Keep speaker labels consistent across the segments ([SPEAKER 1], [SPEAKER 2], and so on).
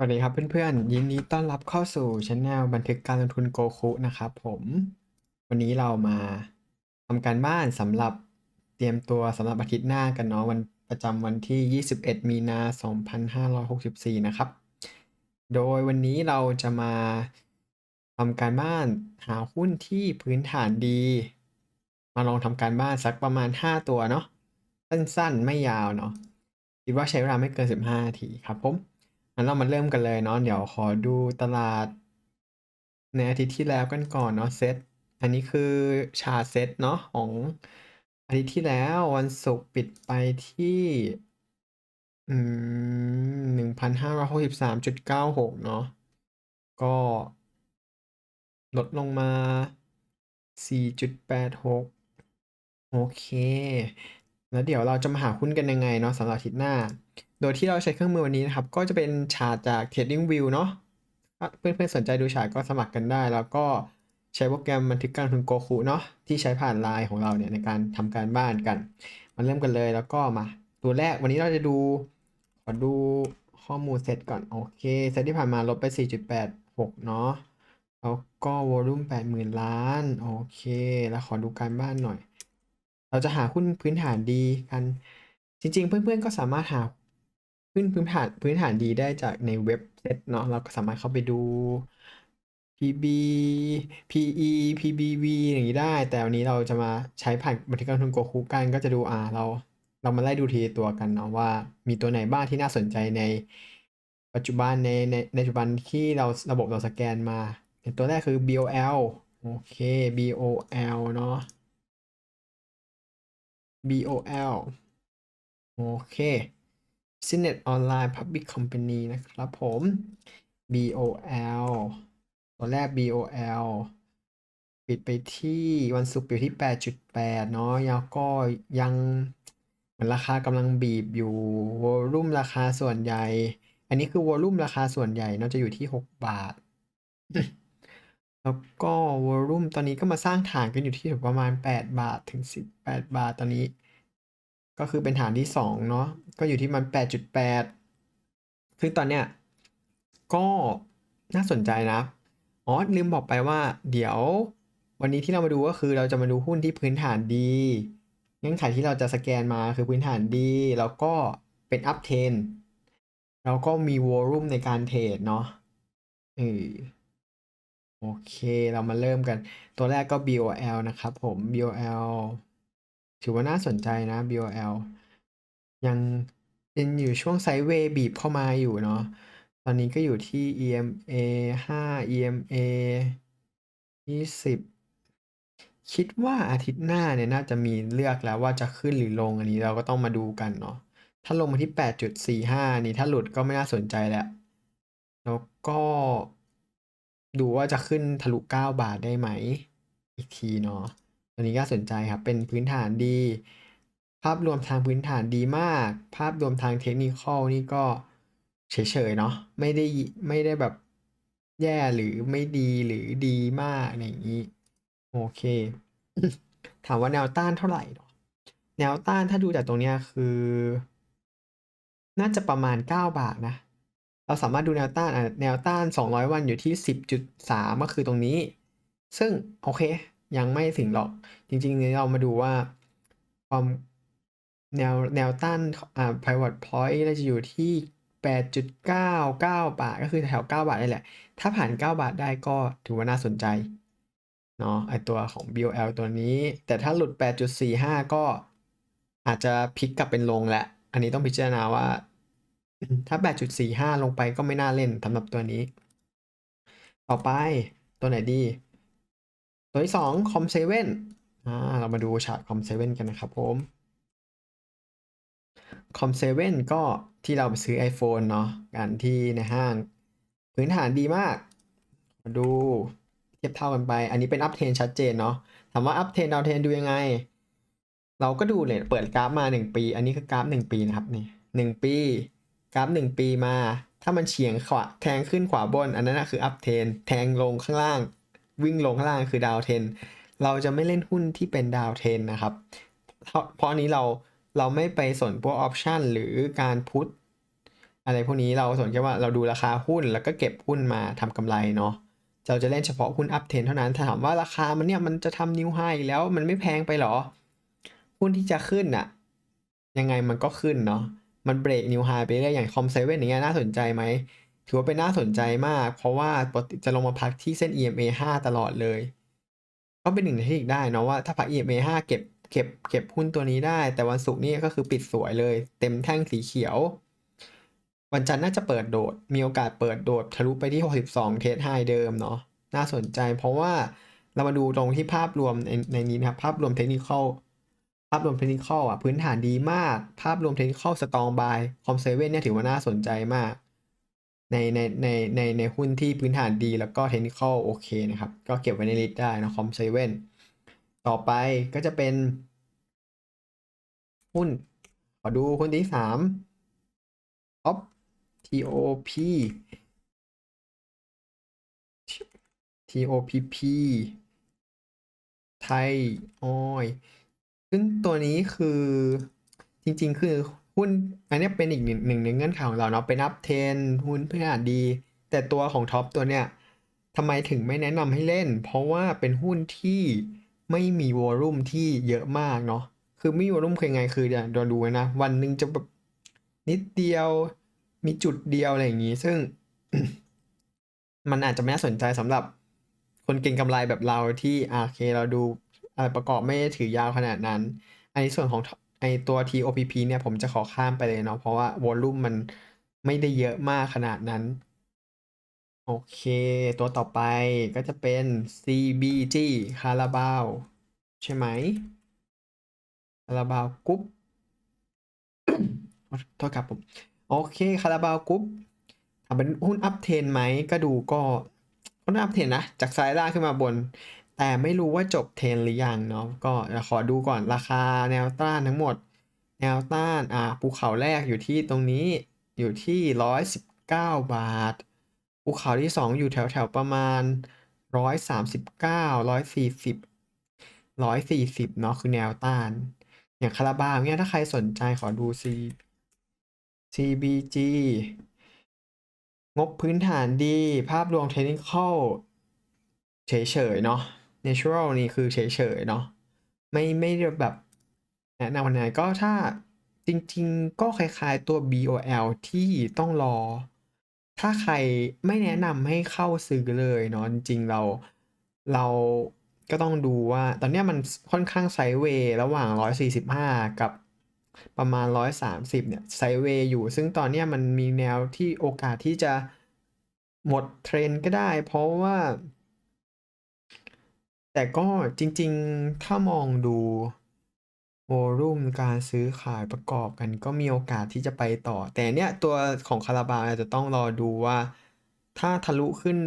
[SPEAKER 1] สวัสดีครับเพื่อนๆ ยินดีต้อนรับเข้าสู่ช anel บันทึกการลงทุนโกคุนะครับผม วันนี้เรามาทำการบ้านสำหรับเตรียมตัวสำหรับอาทิตย์หน้ากันเนาะวันประจำวันที่ 21 มีนา 2564 นะครับ โดยวันนี้เราจะมาทำการบ้านหาหุ้นที่พื้นฐานดี มาลองทำการบ้านสักประมาณ 5 ตัวเนาะสั้นๆ ไม่ยาวเนาะคิดว่าใช้เวลาไม่เกิน 15นาทีครับผม งั้นเรามาเริ่มกันเลยเนาะเดี๋ยวขอดูตลาด ในอาทิตย์ที่แล้วกันก่อนเนาะเซตอันนี้คือชาเซตเนาะของอาทิตย์ที่แล้ววันศุกร์ปิดไปที่อืมหนึ่งพันห้าร้อยหกสิบสามจุดเก้าหกเนาะก็ลดลงมาสี่จุดแปดหกโอเค แล้วเดี๋ยวเราจะมาหาหุ้นกันยังไงเนาะสำหรับอาทิตย์หน้า โดยที่เราใช้เครื่องมือวันนี้นะครับ ก็จะเป็นชาร์ตจาก TradingView เนาะเพื่อนๆสนใจดูชาร์ตก็สมัครกันได้ แล้วก็ใช้โปรแกรมบันทึกการลงทุนโกคุเนาะที่ใช้ผ่านไลน์ของเราเนี่ยในการทำการบ้านกัน มาเริ่มกันเลยแล้วก็มา ตัวแรกวันนี้เราจะดูขอดูข้อมูลเซตก่อน โอเคเซตที่ผ่านมาลบไป 4.86 เนาะแล้วก็วอลุ่ม80,000 ล้าน โอเค แล้วขอดูการบ้านหน่อย เราจะหาหุ้นพื้นฐานดีกัน จริงๆ เพื่อนๆก็สามารถหา หุ้นพื้นฐานพื้นฐานดีได้จากในเว็บเซ็ตเนาะเราก็สามารถเข้าไปดู PB PE PBV อย่างนี้ได้ แต่วันนี้เราจะมาใช้ผ่านบันทึกการลงทุนโกคุกันก็จะดูอ่าเรา เรามาไล่ดูทีตัวกันเนาะว่ามีตัวไหนบ้างที่น่าสนใจในปัจจุบันในในในปัจจุบันที่เราระบบเราสแกนมาตัวแรกคือ BOL โอเค BOL เนาะ BOL โอเค Business Online Public Company นะครับผม BOL ตัวแรก BOL ปิดไปที่วันศุกร์ปิดที่ 8.8 เนาะแล้วก็ยังเหมือนราคากำลังบีบอยู่วอลุ่มราคาส่วนใหญ่ อันนี้คือวอลุ่มราคาส่วนใหญ่เนาะจะอยู่ที่ 6 บาท แล้วก็วอลุ่มตอนนี้ก็มาสร้างฐานกันอยู่ที่ประมาณ 8 บาทถึง 18 บาทตอนนี้ ก็คือเป็นฐานที่2เนาะก็อยู่ที่มัน 8.8ซึ่งตอนเนี้ยก็น่าสนใจนะอ๋อลืมบอกไปว่า เดี๋ยววันนี้ที่เรามาดูก็คือเราจะมาดูหุ้นที่พื้นฐานดีเงื่อนไขที่เราจะสแกนมาคือพื้นฐานดี แล้วก็เป็นอัพเทนแล้วก็มีวอลุ่มในการเทรดเนาะเออโอเคเรามาเริ่มกัน ตัวแรกก็ BOL นะครับผม BOL ถือว่าน่าสนใจนะ BOL ยังเป็นอยู่ช่วงไซด์เวย์บีบเข้ามาอยู่เนาะ ตอนนี้ก็อยู่ที่ EMA 5 EMA 20 คิดว่าอาทิตย์หน้าเนี่ยน่าจะมีเลือกแล้วว่าจะขึ้นหรือลงอันนี้เราก็ต้องมาดูกันเนาะ ถ้าลงมาที่ 8.45 นี่ถ้าหลุดก็ไม่น่าสนใจแล้ว แล้วก็ดูว่าจะขึ้นทะลุ 9 บาทได้ไหม อีกทีเนาะ ตัวนี้ก็สนใจครับ เป็นพื้นฐานดี ภาพรวมทางพื้นฐานดีมาก ภาพรวมทางเทคนิคอลนี่ก็เฉยๆเนาะ ไม่ได้ไม่ได้แบบแย่หรือไม่ดีหรือดีมากอะไรอย่างนี้ โอเค ถามว่าแนวต้านเท่าไหร่เนาะแนวต้านถ้าดูจากตรงเนี้ยคือ น่าจะประมาณ 9 บาทนะ เราสามารถดูแนวต้านแนวต้าน 200 วันอยู่ที่ 10.3 ก็คือตรงนี้ ซึ่งโอเค ยังไม่ถึงหรอก จริงๆเรามาดูว่าความแนวแนวต้านอ่า pivot point เราจะอยู่ที่ 8.99 บาท ก็คือแถว 9 บาทนี่แหละ ถ้าผ่าน 9 บาทได้ก็ถือว่าน่าสนใจเนาะไอตัวของ BOL ตัวนี้ แต่ถ้าหลุด 8.45 ก็อาจจะพลิกกลับเป็นลงแล้วอันนี้ต้องพิจารณาว่า ถ้า 8.45 ลงไปก็ไม่น่าเล่นสำหรับตัวนี้ ต่อไปตัวไหนดี ตัวที่2 Com7 อ่าเรามาดูชาร์ต Com7 กันนะครับผม Com7 ก็ที่เราไปซื้อ iPhone เนาะกันที่ในห้าง พื้นฐานดีมาก มาดูเทียบเท่ากันไป อันนี้เป็นอัพเทนชัดเจนเนาะถามว่าอัพเทนดาวเทนดูยังไง เราก็ดูเลยเปิดกราฟมา 1 ปี อันนี้คือกราฟ 1 ปีนะครับนี่หนึ่งปี กราฟ 1 ปีมา ถ้ามันเฉียงขวาแทงขึ้นขวาบน อันนั้นนะคืออัพเทนแทงลงข้างล่าง วิ่งลงข้างล่างคือดาวเทนเราจะไม่เล่นหุ้นที่เป็นดาวเทนนะครับ เพราะนี้เราเราไม่ไปสนพวกออปชันหรือการพุทอะไรพวกนี้เราสนแค่ว่าเราดูราคาหุ้นแล้วก็เก็บหุ้นมาทำกำไรเนาะเราจะเล่นเฉพาะหุ้นอัพเทนเท่านั้นถ้าถามว่าราคามันเนี่ยมันจะทำนิวไฮแล้วมันไม่แพงไปหรอ หุ้นที่จะขึ้นอะยังไงมันก็ขึ้นเนาะมันเบรกนิวไฮไปเรื่อยอย่างคอมเซเว่นอย่างเงี้ยน่าสนใจไหม ถือว่าเป็นน่าสนใจมาก เพราะว่าปกติจะลงมาพักที่เส้น EMA 5 ตลอดเลย ก็เป็นหนึ่งในเทคนิคได้นะว่าถ้าพัก EMA 5 เก็บเก็บเก็บหุ้นตัวนี้ได้ แต่วันศุกร์นี่ก็คือปิดสวยเลย เต็มแท่งสีเขียว วันจันทร์น่าจะเปิดโดด มีโอกาสเปิดโดดทะลุไปที่ 62 เทสไฮเดิมเนาะน่าสนใจ เพราะว่าเรามาดูตรงที่ภาพรวมในในนี้นะครับ ภาพรวมเทคนิคภาพรวมเทคนิคอะพื้นฐานดีมาก ภาพรวมเทคนิคสตองบายคอมเซเว่นเนี่ยถือว่าน่าสนใจมาก ในในในในในหุ้นที่พื้นฐานดีแล้วก็เทคนิคโอเคนะครับ ก็เก็บไว้ในลิสต์ได้นะคอมเซเว่นต่อไปก็จะเป็น หุ้น ขอดูหุ้นที่สามท็อป TOP TOPP ไทยออยซึ่งตัวนี้คือจริงๆ คือ หุ้นอันนี้เป็นอีกหนึ่งหนึ่งในเงื่อนไขของเราเนาะเป็นอัพเทนหุ้นเพื่อดี แต่ตัวของท็อปตัวเนี้ยทำไมถึงไม่แนะนำให้เล่น เพราะว่าเป็นหุ้นที่ไม่มีวอลลุ่มที่เยอะมากเนาะคือไม่มีวอลลุ่มคือไงคือเดี๋ยวดูนะ วันหนึ่งจะแบบนิดเดียวมีจุดเดียวอะไรอย่างนี้ ซึ่ง มันอาจจะไม่น่าสนใจสำหรับคนเก่งกำไรแบบเราที่โอเคเราดูอะไรประกอบไม่ได้ถือยาวขนาดนั้น อันนี้ส่วนของ ไอตัว TOPP เนี่ยผมจะขอข้ามไปเลยเนาะเพราะว่าวอลลุ่มมันไม่ได้เยอะมากขนาดนั้น โอเค ตัวต่อไปก็จะเป็น CBG คาราบาวใช่ไหมคาราบาวกรุ๊ปโทษครับผม โอเคคาราบาวกรุ๊ปทำเป็นหุ้นอัพเทนไหมก็ดูก็หุ้นอัพเทนนะ จากซ้ายล่างขึ้นมาบน แต่ไม่รู้ว่าจบเทนหรือยังเนาะก็ขอดูก่อนราคาแนวต้านทั้งหมด แนวต้านอ่าภูเขาแรกอยู่ที่ตรงนี้อยู่ที่ร้อยสิบเก้าบาท ภูเขาที่สองอยู่แถวแถวประมาณร้อยสามสิบเก้าร้อยสี่สิบร้อยสี่สิบเนาะคือแนวต้าน อย่างคาราบาวเนี่ยถ้าใครสนใจขอดูซี CBG งบพื้นฐานดี ภาพรวมเทคนิคเฉยๆ เนาะ Natural นี่คือเฉยๆเนาะไม่ไม่แบบแนะนำวันไหนก็ถ้าจริงๆ ก็คล้ายๆตัว BOL ที่ต้องรอ ถ้าใครไม่แนะนำให้เข้าซื้อเลยเนาะจริงเราเราก็ต้องดูว่า ตอนนี้มันค่อนข้างไซเวย์ระหว่าง 145 กับประมาณ 130 เนี่ยไซเวย์อยู่ ซึ่งตอนนี้มันมีแนวที่โอกาสที่จะหมดเทรนก็ได้ เพราะว่า แต่ก็จริง ๆ ถ้ามองดูโวลุ่มการซื้อขายประกอบกันก็มีโอกาสที่จะไปต่อ แต่เนี่ยตัวของคาราบาวอาจจะต้องรอดูว่า ถ้าทะลุขึ้น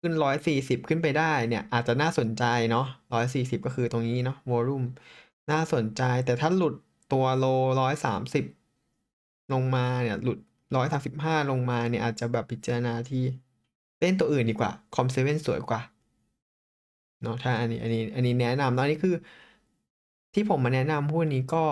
[SPEAKER 1] ขึ้น140ขึ้นไปได้เนี่ยอาจจะน่าสนใจเนาะ140ก็คือตรงนี้เนาะโวลุ่มน่าสนใจ แต่ถ้าหลุดตัวโลร้อยสามสิบลงมาเนี่ยหลุดร้อยสามสิบห้าลงมาเนี่ยอาจจะแบบพิจารณาที่เล่นตัวอื่นดีกว่าคอมเซเว่นสวยกว่า เนาะถ้าอันนี้อันนี้อันนี้แนะนำตอนนี้คือ ที่ผมมาแนะนำพวกนี้ก็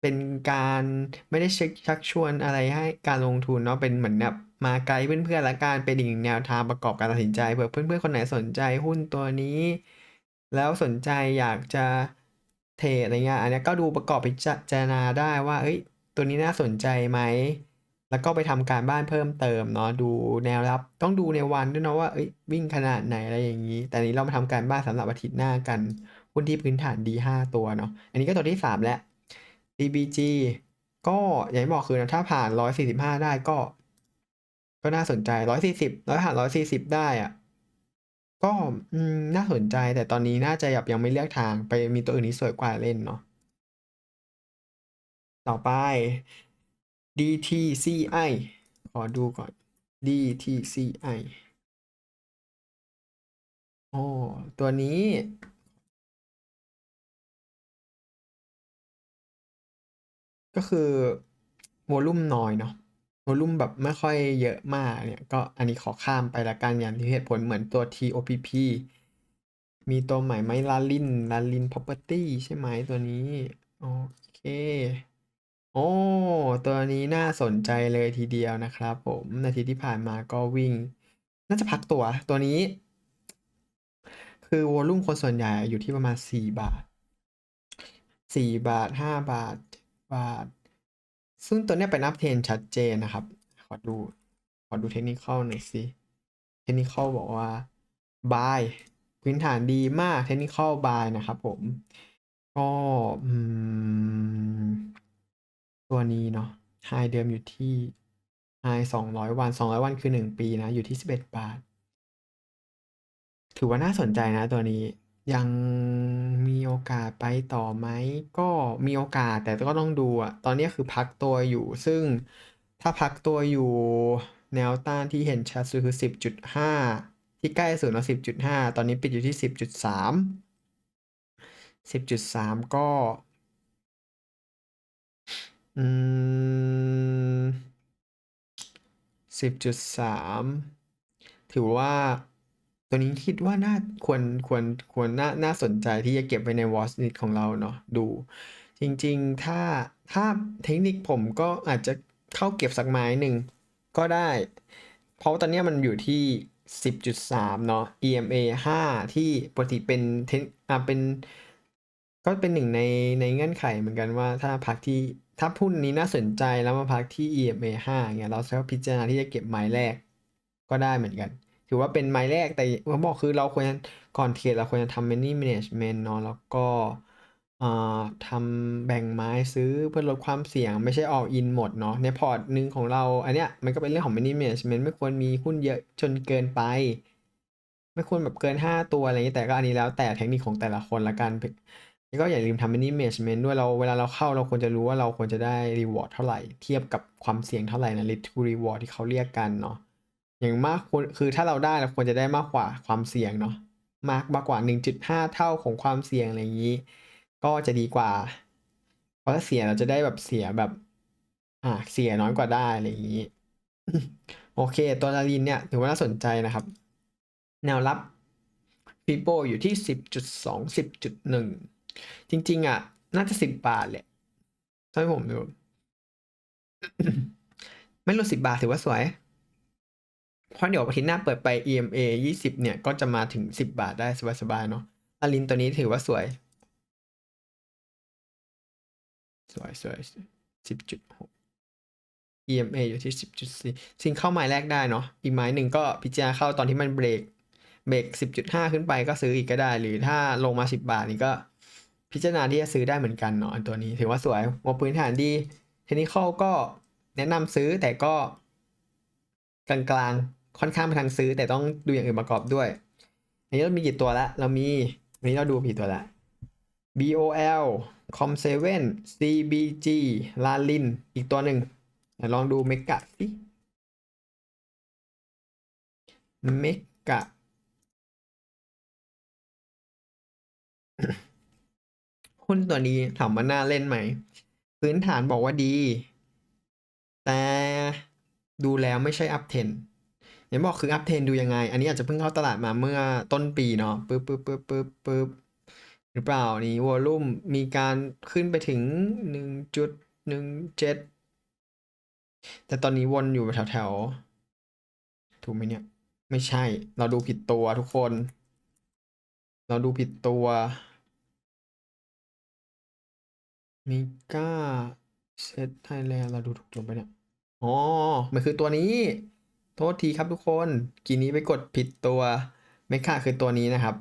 [SPEAKER 1] เป็นการไม่ได้เช็คชักชวนอะไรให้การลงทุนเนาะเป็นเหมือนแบบมาไกด์เพื่อนๆละกันเป็นอีกแนวทางประกอบการตัดสินใจเผื่อเพื่อนๆคนไหนสนใจหุ้นตัวนี้ แล้วสนใจอยากจะเทรดอะไรเงี้ยอันนี้ก็ดูประกอบพิจารณาได้ว่าเอ้ยตัวนี้น่าสนใจไหม แล้วก็ไปทำการบ้านเพิ่มเติมเนาะดูแนวรับ ต้องดูในวันด้วยเนาะว่าเอ้ยวิ่งขนาดไหนอะไรอย่างนี้ แต่นี้เรามาทำการบ้านสำหรับอาทิตย์หน้ากันหุ้นที่พื้นฐานดี5ตัวเนาะอันนี้ก็ตัวที่ 3 แล้ว CBG ก็อย่างที่บอกคือนะถ้าผ่าน 145 ได้ก็ ก็น่าสนใจ 140 100ผ่าน 140 ได้อะก็น่าสนใจแต่ตอนนี้น่าจะแบบยังไม่เลือกทางไปมีตัวอื่นที่สวยกว่าเล่นเนาะต่อไป DTCI ขอดูก่อน DTCI โอ้ตัวนี้ ก็คือโวลุ่มน้อยเนาะโวลุ่มแบบไม่ค่อยเยอะมากเนี่ย ก็อันนี้ขอข้ามไปละกันอย่างที่เหตุผลเหมือนตัว TOPP มีตัวใหม่ไหมลาลินลาลิน property ใช่ไหมตัวนี้ โอเค โอ้ ตัวนี้น่าสนใจเลยทีเดียวนะครับ ผมนาทีที่ผ่านมาก็วิ่ง น่าจะพักตัวตัวนี้ คือวอลลุ่มคนส่วนใหญ่อยู่ที่ประมาณ 4 บาท 4 บาท 5 บาทบาท ซึ่งตัวเนี้ยเป็นอัพเทรนชัดเจนนะครับ ขอดู ขอดูเทคนิคหน่อยสิเทคนิคบอกว่า buy พื้นฐานดีมากเทคนิค buy นะครับผม ก็อืม ตัวนี้เนาะ High เดิมอยู่ที่ High 200วัน200วันคือ1ปีนะ อยู่ที่11บาท ถือว่าน่าสนใจนะตัวนี้ยังมีโอกาสไปต่อไหม ก็มีโอกาสแต่ก็ต้องดูอะตอนนี้คือพักตัวอยู่ ซึ่งถ้าพักตัวอยู่แนวต้านที่เห็นชัดสุดคือ 10.5 ที่ใกล้สุดเนาะ10.5 ตอนนี้ปิดอยู่ที่ 10.3 10.3 ก็ อืม10.3ถือว่าตัวนี้คิดว่าน่าควรควรควรน่าน่าสนใจที่จะเก็บไว้ใน watch list ของเราเนาะดู จริงๆ ถ้าถ้าเทคนิคผมก็อาจจะเข้าเก็บสักไม้หนึ่งก็ได้ เพราะตอนนี้มันอยู่ที่ 10.3 เนาะ EMA 5 ที่ปกติเป็นเทคอ่าเป็น ก็เป็นหนึ่งในในเงื่อนไขเหมือนกันว่าถ้าพักที่ ถ้าหุ้นนี้น่าสนใจแล้วมาพักที่ EMA 5เงี้ยเราก็พิจารณาที่จะเก็บไม้แรกก็ได้เหมือนกัน ถือว่าเป็นไม้แรกแต่ผมบอกคือเราควรก่อนเทรดเราควรจะทำ money management เนาะแล้วก็ทำแบ่งไม้ซื้อเพื่อลดความเสี่ยงไม่ใช่ all in หมดเนาะในพอร์ตหนึ่งของเรา อันเนี้ยมันก็เป็นเรื่องของ money management ไม่ควรมีหุ้นเยอะจนเกินไป ไม่ควรแบบเกิน 5 ตัวอะไรงี้แต่ก็อันนี้แล้วแต่เทคนิคของแต่ละคนล้วกัน ก็อย่าลืมทำ money management ด้วยเราเวลาเราเข้าเราควรจะรู้ว่าเราควรจะได้ reward เท่าไหร่ เทียบกับความเสี่ยงเท่าไหร่นะ risk to reward ที่เขาเรียกกันเนาะอย่างมากคือถ้าเราได้เราควรจะได้มากกว่าความเสี่ยงเนาะมากมากกว่า 1.5 เท่าของความเสี่ยงอะไรอย่างนี้ ก็จะดีกว่า เพราะถ้าเสียเราจะได้แบบเสียแบบอ่าเสียน้อยกว่าได้อะไรอย่างนี้ โอเค ตัว Larin เนี่ยถือว่าน่าสนใจนะครับ แนวรับ Fibo อยู่ที่ 10.2 10.1 จริง ๆ อะ น่าจะ10บบาทแหละถ้าให้ผมดู ไม่ลด10บบาทถือว่าสวย เพราะเดี๋ยวอาทิตย์หน้าเปิดไป EMA 20เนี่ย ก็จะมาถึง10บาทได้สบายๆเนาะ Larin ตัวนี้ถือว่าสวย สวยๆ10.6 EMA อยู่ที่10.4จริงเข้าไม้แรกได้เนาะอีกไม้หนึ่งก็พิจารณาเข้าตอนที่มันเบรกเบรก10.5ขึ้นไปก็ซื้ออีกก็ได้ หรือถ้าลงมา10บาทนี่ก็ พิจารณาที่จะซื้อได้เหมือนกันเนาะอันตัวนี้ถือว่าสวยงบพื้นฐานดี Technical ก็แนะนำซื้อแต่ก็ กลางๆค่อนข้างไปทางซื้อแต่ต้องดูอย่างอื่นประกอบด้วย อันนี้เรามีกี่ตัวล้วเรามีอันนี้เราดูกี่ตัวล้ว BOL Com7 CBG Larin อีกตัวหนึ่งลองดูเมกะสิเมกะ หุ้นตัวนี้ถามว่าน่าเล่นไหม พื้นฐานบอกว่าดี แต่ดูแล้วไม่ใช่ up trend อย่างบอกคือ up trend ดูยังไง อันนี้อาจจะเพิ่งเข้าตลาดมาเมื่อต้นปีเนาะปึ๊บๆๆๆๆหรือเปล่านี่วอลลุ่มมีการขึ้นไปถึง 1.17 แต่ตอนนี้วนอยู่แถวๆ ถูกไหมเนี่ย ไม่ใช่ เราดูผิดตัวทุกคน เราดูผิดตัว Mega Set Thailand เราดูถูกตัวปเนี่ย อ๋อ มันคือตัวนี้ โทษทีครับทุกคนกีนี้ไปกดผิดตัว Mega คือตัวนี้นะครับ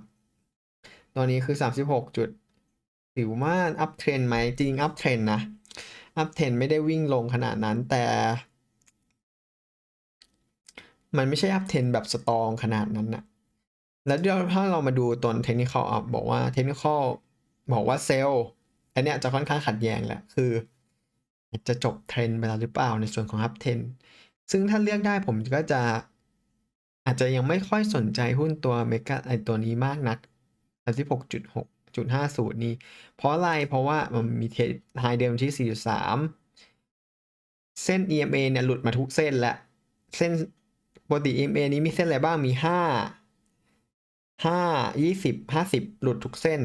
[SPEAKER 1] ตัวนี้คือ 36 จุดถือว่า up trend ไหมจริง up trend นะ up trend ไม่ได้วิ่งลงขนาดนั้นแต่ มันไม่ใช่ up trend แบบสตองขนาดนั้นนะแล้วเดี๋ยวถ้าเรามาดูตัว Technical อะบอกว่า Technical บอกว่าเซลล์ อันเนี้ยจะค่อนข้างขัดแย้งแหละคือ จะจบเทรนด์ไปแล้วหรือเปล่าในส่วนของ up trend ซึ่งถ้าเลือกได้ผมก็จะอาจจะยังไม่ค่อยสนใจหุ้นตัว Mega ไอตัวนี้มากนัก36.6 0.50นี่เพราะอะไรเพราะว่ามันมีเทรด High เดิมที่4.3เส้น EMA เนี่ยหลุดมาทุกเส้นแล้วเส้นปกติ EMA นี้มีเส้นอะไรบ้างมี5 5 20 50หลุดทุกเส้น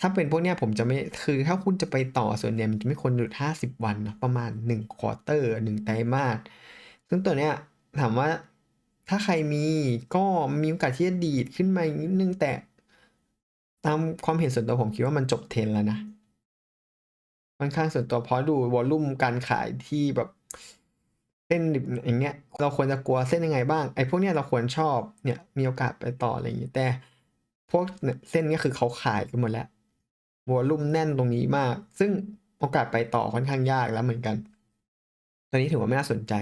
[SPEAKER 1] ถ้าเป็นพวกเนี้ยผมจะไม่คือถ้าคุณจะไปต่อส่วนใหญ่มันจะไม่ควรหยุด 50 วันนะประมาณ1ควอเตอร์1ไตรมาสซึ่งตัวเนี้ยถามว่าถ้าใครมีก็มีโอกาสที่จะดีดขึ้นมาอีกนิดนึงแต่ตามความเห็นส่วนตัวผมคิดว่ามันจบเทรนแล้วนะค่อนข้างส่วนตัวเพราะดูวอลลุ่มการขายที่แบบเส้นดิบอย่างเงี้ย เราควรจะกลัวเส้นยังไงบ้างไอ้พวกเนี้ยเราควรชอบเนี่ยมีโอกาสไปต่ออะไรอย่างเงี้ยแต่ พวกเนี่ยเส้นเนี้ยคือเขาขายกันหมดแล้ว วอลลุ่มแน่นตรงนี้มาก ซึ่งโอกาสไปต่อค่อนข้างยากแล้วเหมือนกัน ตัวนี้ถือว่าไม่น่าสนใจ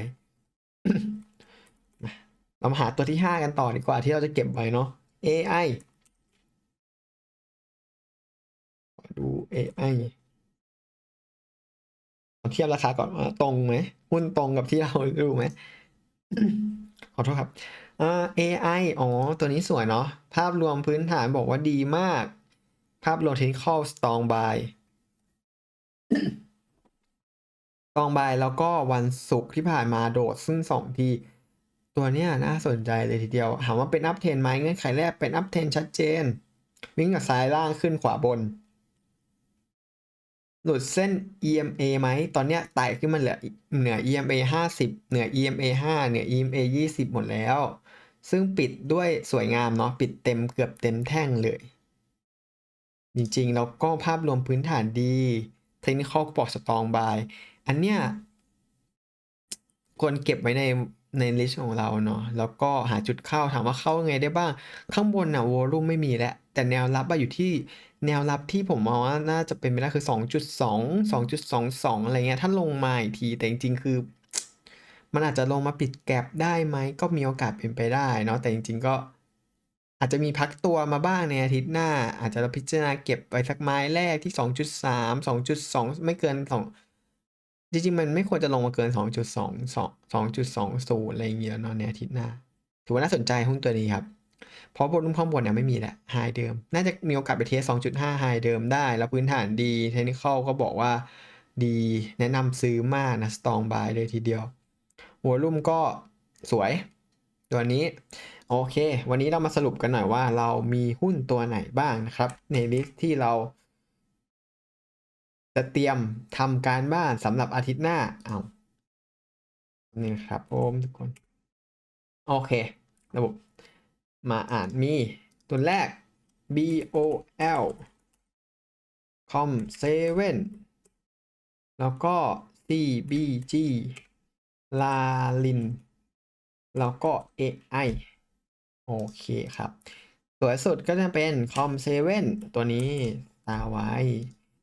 [SPEAKER 1] มาเรามาหาตัวที่ 5 กันต่อดีกว่าที่เราจะเก็บไว้เนาะ AI ดู AI เทียบราคาก่อนว่าตรงไหมหุ้นตรงกับที่เราดูไหมขอโทษครับอ่า AI อ๋อ ตัวนี้สวยเนาะ ภาพรวมพื้นฐานบอกว่าดีมาก ภาพรวม technical strong buy strong buy แล้วก็วันศุกร์ที่ผ่านมาโดดซึ่งสองทีตัวเนี้ยน่าสนใจเลยทีเดียวถามว่าเป็นอัพเทนไหมเงื่อนไขแรกเป็นอัพเทนชัดเจน วิ่งกับซ้ายล่างขึ้นขวาบน หลุดเส้น EMA ไหม ตอนเนี้ยไต่ขึ้นมาเหลือเหนือ EMA 50 เหนือ EMA 5เหนือ EMA 20 หมดแล้ว ซึ่งปิดด้วยสวยงามเนาะปิดเต็มเกือบเต็มแท่งเลย จริงๆ แล้วก็ภาพรวมพื้นฐานดี เทคนิคอลบอกสตองบาย อันเนี้ยควรเก็บไว้ในในลิสต์ของเราเนาะ แล้วก็หาจุดเข้าถามว่าเข้าไงได้บ้าง ข้างบนน่ะวอลุ่มไม่มีแล้ว แต่แนวรับอะอยู่ที่แนวรับที่ผมมองว่าน่าจะเป็นไปได้คือ 2.2 2.22 อะไรเงี้ย ถ้าลงมาอีกที แต่จริงๆ คือ มันอาจจะลงมาปิดแก็บได้ไหม ก็มีโอกาสเป็นไปได้เนาะ แต่จริงๆ ก็ อาจจะมีพักตัวมาบ้างในอาทิตย์หน้า อาจจะพิจารณาเก็บไปสักไม้แรกที่ 2.3 2.2 ไม่เกิน 2 จริงๆ มันไม่ควรจะลงมาเกิน 2.2 2.20 อะไรอย่างเงี้ยเนาะในอาทิตย์หน้า ถือว่าน่าสนใจหุ้นตัวนี้ครับ เพราะบนข้างบนเนี่ยไม่มีแหล้วไฮเดิม น่าจะมีโอกาสไปเทส 2.5ไฮเดิมได้ แล้วพื้นฐานดี เทคนิคอลก็บอกว่าดีแนะนำซื้อมากนะ strong buy เลยทีเดียววอลุ่มก็สวย ตัวนี้โอเค วันนี้เรามาสรุปกันหน่อยว่าเรามีหุ้นตัวไหนบ้างนะครับ ในลิสต์ที่เราจะเตรียมทำการบ้านสำหรับอาทิตย์หน้าเอานี่ครับผมทุกคน โอเค ระบบ มาอ่านมี ตัวแรก BOL com 7แล้วก็ CBG Lalin แล้วก็ AI โอเคครับ สวยสุดก็จะเป็น com 7ตัวนี้ตาไว้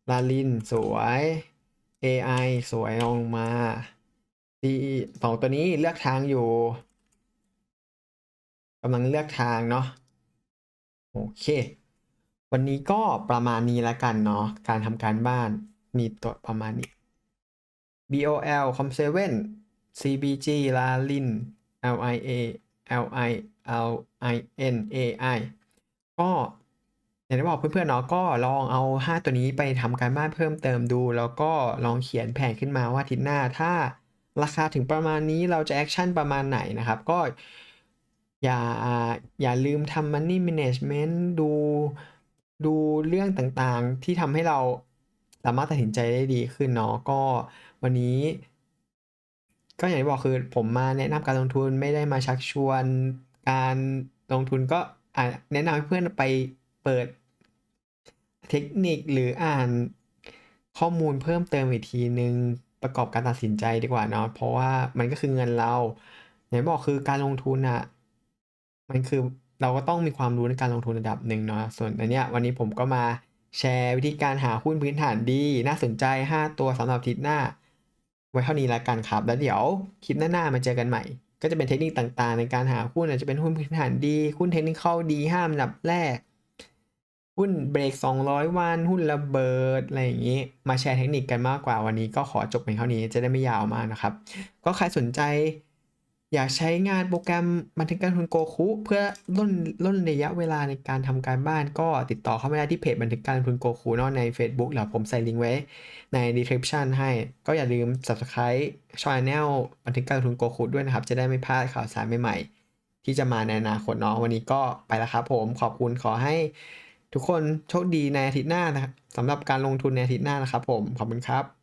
[SPEAKER 1] ลาลินสวย AI สวยลงมา D สองตัวนี้เลือกทางอยู่กำลังเลือกทางเนาะโอเค วันนี้ก็ประมาณนี้แล้วกันเนาะการทำการบ้านมีตัวประมาณนี้ BOL L I A LI LIN AI ก็อย่างที่บอกเพื่อนๆเนาะก็ลองเอา 5 ตัวนี้ไปทำการบ้านเพิ่มเติมดู แล้วก็ลองเขียนแผนขึ้นมาว่าทิตย์หน้าถ้าราคาถึงประมาณนี้เราจะแอคชั่นประมาณไหนนะครับ ก็อย่าอย่าลืมทำ money management ดูดูเรื่องต่างๆที่ทำให้เราสามารถตัดสินใจได้ดีขึ้นเนาะก็วันนี้ ก็อย่างที่บอกคือผมมาแนะนำการลงทุนไม่ได้มาชักชวนการลงทุนก็แนะนำให้เพื่อนไปเปิดเทคนิคหรืออ่านข้อมูลเพิ่มเติมอีกทีนึงประกอบการตัดสินใจดีกว่าเนาะเพราะว่ามันก็คือเงินเราอย่างที่บอกคือการลงทุนอะมันคือเราก็ต้องมีความรู้ในการลงทุนระดับหนึ่งเนาะส่วนอันเนี้ยวันนี้ผมก็มาแชร์วิธีการหาหุ้นพื้นฐานดี น่าสนใจ 5 ตัวสำหรับทิตย์หน้า ไว้เท่านี้แล้วกันครับ แล้วเดี๋ยวคลิปหน้าๆมาเจอกันใหม่ ก็จะเป็นเทคนิคต่างๆ ในการหาหุ้นอาจจะเป็นหุ้นพื้นฐานดีหุ้นเทคนิคเข้าดีห้ามดับแรก หุ้นเบรก 200 วัน หุ้นระเบิดอะไรอย่างนี้ มาแชร์เทคนิคกันมากกว่าวันนี้ก็ขอจบเพียงเท่านี้จะได้ไม่ยาวมากนะครับ ก็ใครสนใจ อยากใช้งานโปรแกรมบันทึกการลงทุนโกคุเพื่อล่นล่นระยะเวลาในการทำการบ้านก็ติดต่อเข้ามาได้ที่เพจบันทึกการลงทุนโกคุเนาะใน Facebook หรือผมใส่ลิงก์ไว้ใน description ให้ ก็อย่าลืม subscribe channel บันทึกการลงทุนโกคุด้วยนะครับ จะได้ไม่พลาดข่าวสารใหม่ๆ ที่จะมาในอนาคตเนาะวันนี้ก็ไปแล้วครับผมขอบคุณขอให้ทุกคนโชคดีในอาทิตย์หน้านะครับสำหรับการลงทุนในอาทิตย์หน้านะครับผมขอบคุณครับ